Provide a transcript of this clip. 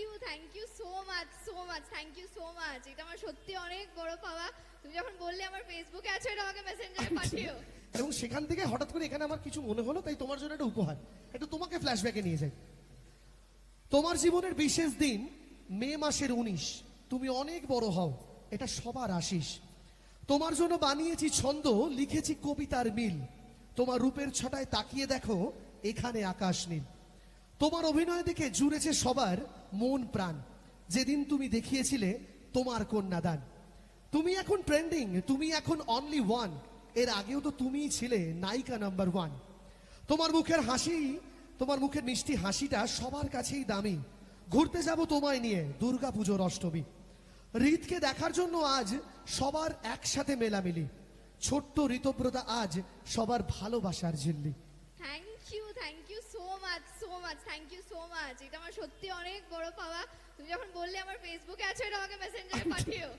You thank you so much so much thank you so much এটা আমার সত্যি অনেক বড় পাওয়া। তুমি যখন বললে আমার ফেসবুকে আছে এটা আমাকে মেসেঞ্জারে পাঠিও এবং সেখান থেকে হঠাৎ করে এখানে আমার কিছু মনে হলো তাই তোমার জন্য একটা উপহার। একটু তোমাকে ফ্ল্যাশব্যাকে নিয়ে যাই। তোমার জীবনের বিশেষ দিন মে মাসের উনিশ। তুমি অনেক বড় হও এটা সবার আশিস। তোমার জন্য বানিয়েছি ছন্দ লিখেছি কবিতার মিল। তোমার রূপের ছটায় তাকিয়ে দেখো এখানে আকাশ নীল। তোমার অভিনয় দেখে জুড়েছে সবার মন প্রাণ। যেদিন তুমি দেখিয়েছিলে তোমার কন্যাদান। তুমি এখন ট্রেন্ডিং তুমি এখন অনলি ওয়ানের আগেও তো তুমিই ছিলে নায়িকা নাম্বার ওয়ান তোমার মুখের হাসি, তোমার মুখের মিষ্টি হাসিটা সবার কাছেই দামি। ঘুরতে যাব তোমায় নিয়ে দুর্গা পুজোর অষ্টমী। হৃদকে দেখার জন্য আজ সবার একসাথে মেলামিলি। ছোট্ট ঋতব্রতা আজ সবার ভালোবাসার Jhilli thank you thank you so much so much thank you so much এটা আমার সত্যি অনেক বড় পাওয়া। তুমি যখন বললে আমার ফেসবুকে আছো এটা আমাকে মেসেঞ্জারে পাঠিও।